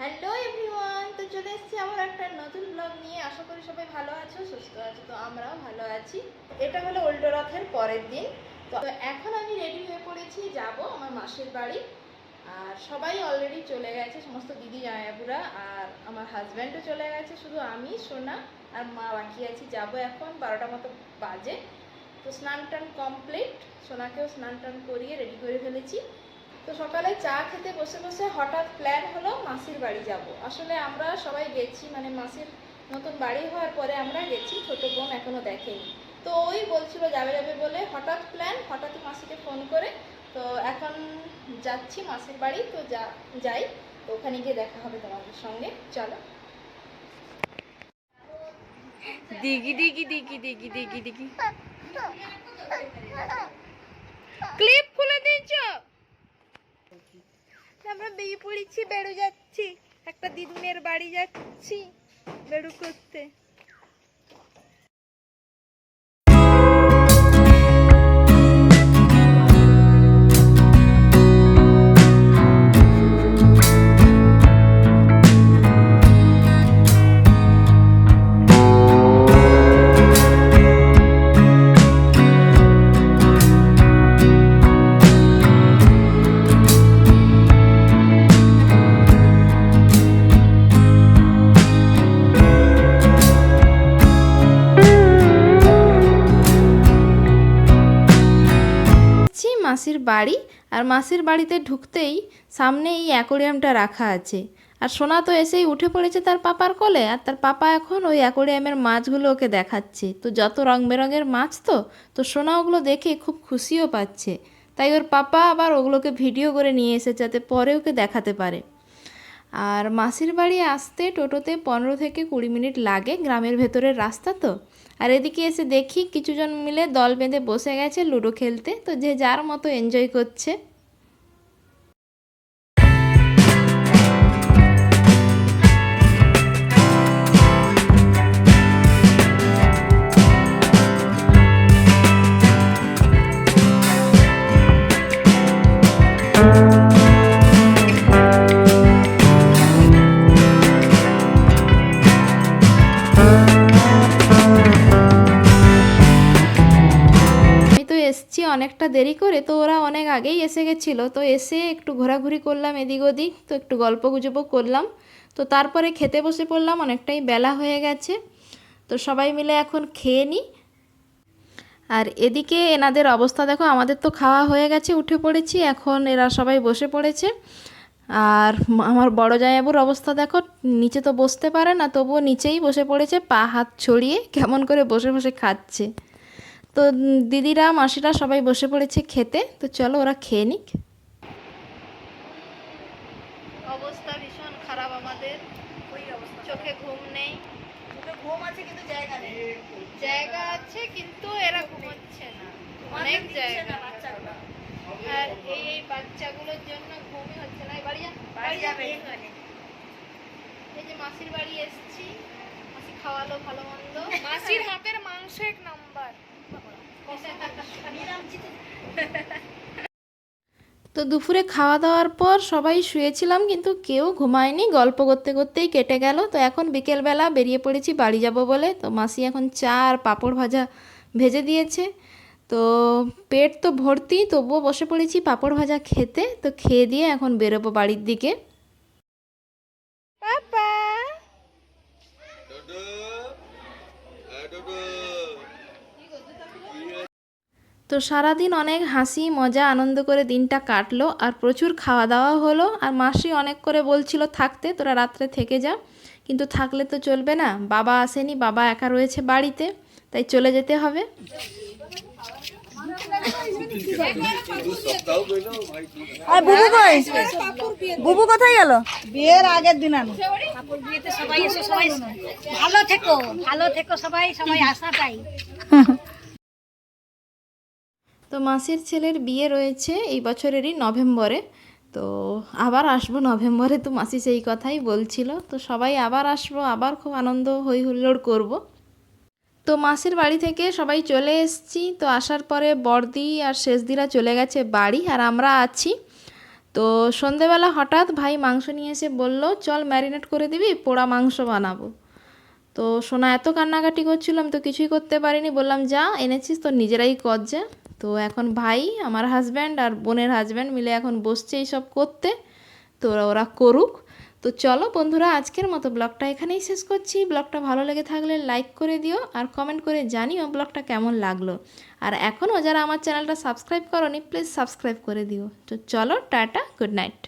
Hello everyone, তো চলে এসেছি আমার একটা নতুন ব্লগ নিয়ে। আশা করি সবাই ভালো আছো, সুস্থ আছো, তো আমরাও ভালো আছি। এটা হলো উল্টো রথের পরের দিন। তো এখন আমি রেডি হয়ে পড়েছি, যাব আমার মাসির বাড়ি। আর সবাই অলরেডি চলে গেছে, সমস্ত দিদি জামাইবুরা আর আমার হাজব্যান্ডও চলে গেছে, শুধু আমি, সোনা আর মা বাকি আছি। যাব এখন বারোটা মতো বাজে। তো স্নান টান কমপ্লিট সোনাকেও স্নান টান করিয়ে রেডি করে ফেলেছি। তো সকালে চা খেতে বসে বসে হঠাৎ প্ল্যান হলো মাসির বাড়ি যাব। আসলে আমরা সবাই গেছি মানে মাসির নতুন বাড়ি হওয়ার পরে আমরা গেছি, ছোট বোন এখনও দেখেনি। তো ওই বলছিল যাবে যাবে বলে হঠাৎ প্ল্যান হঠাৎ মাসিকে ফোন করে, তো এখন যাচ্ছি মাসির বাড়ি, তো যা, যাই, তো ওখানে গিয়ে দেখা হবে তোমাদের সঙ্গে। চলো। দিগি দিগি দিগি দিগি দিগি দিগি। ক্লিপ খুলে দিয়েছ? আমরা বেরিয়ে পড়েছি বেড়ু যাচ্ছি। একটা দিদুনের বাড়ি যাচ্ছি বেড়ু করতে। মাসির বাড়ি আর মাসির বাড়িতে ঢুকতেই সামনে এই অ্যাকোরিয়ামটা রাখা আছে। আর সোনা তো এসেই উঠে পড়েছে তার পাপার কোলে, আর তার পাপা এখন ওই অ্যাকোরিয়ামের মাছগুলো ওকে দেখাচ্ছে। তো যত রং বেরঙের মাছ তো তো সোনা ওগুলো দেখে খুব খুশিও পাচ্ছে। তাই ওর পাপা আবার ওগুলোকে ভিডিও করে নিয়ে এসেছে যাতে পরে ওকে দেখাতে পারে। আর মাসির বাড়ি আসতে টোটোতে পনেরো থেকে কুড়ি মিনিট লাগে, গ্রামের ভেতরের রাস্তা তো। আর এদিকে এসে দেখি কিছুজন মিলে দল বেঁধে বসে গেছে লুডো খেলতে, তো যে যার মতো এনজয় করছে। অনেকটা দেরি করে তো ওরা অনেক আগেই এসে গেছিল। তো এসে একটু ঘোরাঘুরি করলাম এদিক ওদিক, তো একটু গল্প গুজবও করলাম। তো তারপরে খেতে বসে পড়লাম, অনেকটাই বেলা হয়ে গেছে। তো সবাই মিলে এখন খেয়ে নিই আর এদিকে এনাদের অবস্থা দেখো, আমাদের তো খাওয়া হয়ে গেছে, উঠে পড়েছি, এখন এরা সবাই বসে পড়েছে। আর আমার বড় জায়াবুর অবস্থা দেখো, নিচে তো বসতে পারে না, তবুও নিচেই বসে পড়েছে, পা হাত ছড়িয়ে কেমন করে বসে বসে খাচ্ছে। তো দিদিরা মাসিরা সবাই বসে পড়েছে খেতে। তো চলো ওরা খেয়ে নিক। অবস্থা ভীষণ খারাপ আমাদের। চোখে ঘুম নেই। ঘুম আছে কিন্তু জায়গা নেই। জায়গা আছে কিন্তু এরা ঘুমোচ্ছে না। অনেক জায়গা। আর এই এই বাচ্চাগুলোর জন্য ঘুমই হচ্ছে না। বাড়ি বাড়ি যাবে। এই যে মাসির বাড়ি এসেছি। মাসি খাওয়ালো ভালো মন্দ। মাসির হাতের মাংস এক নাম্বার। তো দুপুরে খাওয়া দাওয়ার পর সবাই শুয়েছিলাম, কিন্তু কেউ ঘুমায়নি। গল্প করতে করতেই কেটে গেল। তো এখন বিকেলবেলা বেরিয়ে পড়েছি বাড়ি যাব বলে। তো মাসি এখন চা আর পাঁপড় ভাজা ভেজে দিয়েছে। তো পেট তো ভর্তি, তবুও বসে পড়েছি পাঁপড় ভাজা খেতে। তো খেয়ে দিয়ে এখন বেরোবো বাড়ির দিকে। তো সারাদিন অনেক হাসি মজা আনন্দ করে দিনটা কাটলো আর প্রচুর খাওয়া দাওয়া হলো আর মাসি অনেক করে বলছিল থাকতে তোরা রাত্রে থেকে যা। কিন্তু থাকলে তো চলবে না বাবা আসেনি বাবা একা রয়েছে বাড়িতে তাই চলে যেতে হবে। আর বুবু কই? বুবু কোথায় গেল? বিয়ের আগের দিন আনো বিয়েতে সবাই এসে সবাই ভালো থেকো ভালো থেকো সবাই সবাই তো মাসির ছেলের বিয়ে রয়েছে এই বছরেরই নভেম্বরে। তো আবার আসব নভেম্বরে তো মাসি সেই কথাই বলছিল। তো সবাই আবার আসব, আবার খুব আনন্দ হই হুল্লোড় করব। তো মাসির বাড়ি থেকে সবাই চলে এসেছি। তো আসার পরে বর্দি আর শেষদিরা চলে গেছে বাড়ি আর আমরা আছি। তো সন্ধেবেলা হঠাৎ ভাই মাংস নিয়ে এসে বলল, চল ম্যারিনেট করে দিবি, পোড়া মাংস বানাবো। তো সোনা এত কান্নাকাটি করছিলাম তো কিছুই করতে পারিনি। বললাম, যা, এনেছিস তো নিজেরাই কর যা। তো এখন ভাই, আমার হাজব্যান্ড আর বোনের হাজব্যান্ড মিলে এখন বসছে এইসব করতে। তো ওরা করুক। তো চলো বন্ধুরা, আজকের মতো ব্লগটা এখানেই শেষ করছি। ব্লগটা ভালো লেগে থাকলে লাইক করে দিও আর কমেন্ট করে জানিও ব্লগটা কেমন লাগল। আর এখনও যারা আমার চ্যানেলটা সাবস্ক্রাইব করনি প্লিজ সাবস্ক্রাইব করে দিও। তো চলো, টাটা গুড নাইট